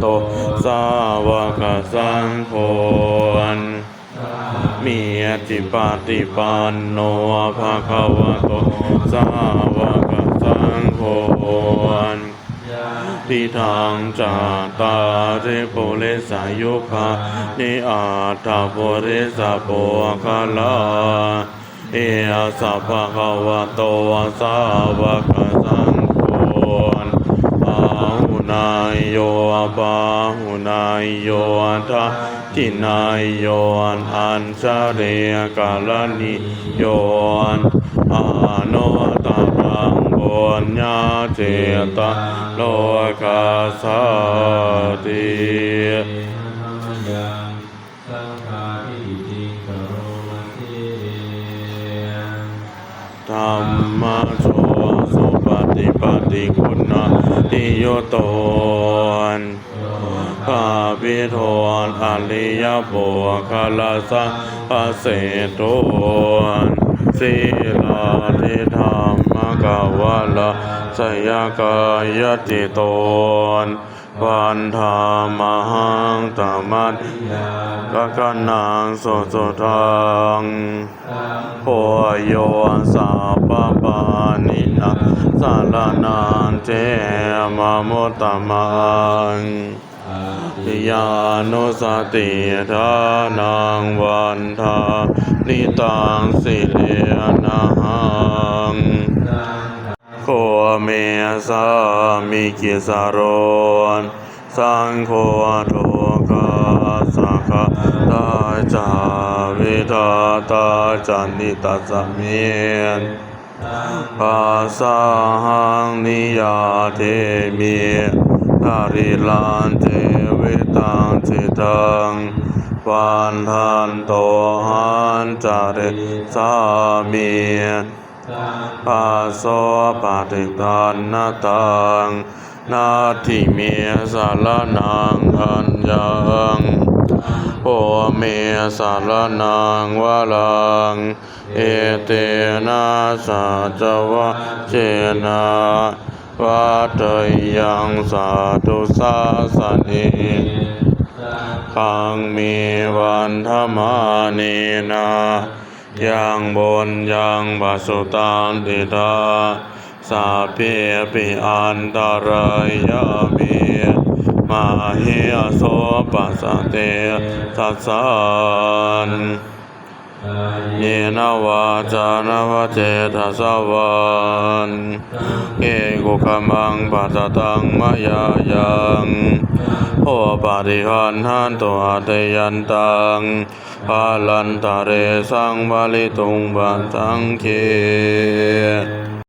โตสาวกสังโฆมีอติปาติปันโนภะคะวะโตสาวกสังโฆทิทางจาตาเรโปเลสายุภานิอาตาโปเรสาโปคาลาเออาสัพพะควะโตสาวกสังโฆ นายโยอาบาหุนายโยอันทาจินายโยอันอันสะเรกาลนิโยอันอาโนตารังบุญญาเจตาโลกาสาติยังสังฆาทิฏฐิกโรมาสิธรรมะโสสุป ฏิปฏิคุณติโยโตนข้าพิโทนอริยบุคลาสัพเสโตนสีลาธิธรรมกวาลาสยกายติโตนวันธามหังตมัตกะกนังสุสุทังโพโยสัพพปานิ นาสารนันเจมะมุตตมังติยานุสติทานังวันทานิตังสิเลนะหังโคเมสามิกิสารนสังโฆโทกาสังฆตาจาวิทาตาจันนิตัสสะเมน ปัสสะหังนิยาเทมิทาริลันเทวิตังจิตังวันทันโตหันจาริสามีปัสโสปฏิทานนาตังนาทิเมสารนังอัญญัง โอเมสารนังวาลัง เอเตนะสัจวะเจนะวัตยังสาธุสาสนิขังมีวันธรรมานีนายังบนยังบาสุตันติตาสาเพปิอันตรายามิ มาเฮโสปัสสเตสัสสันเยนวาจานวเจทัสสวันเอกุขมังปัสตังมายายังโอปาริหันหันตัวเตยันตังพาลันตาเรสังบาลิตุงบันสังเค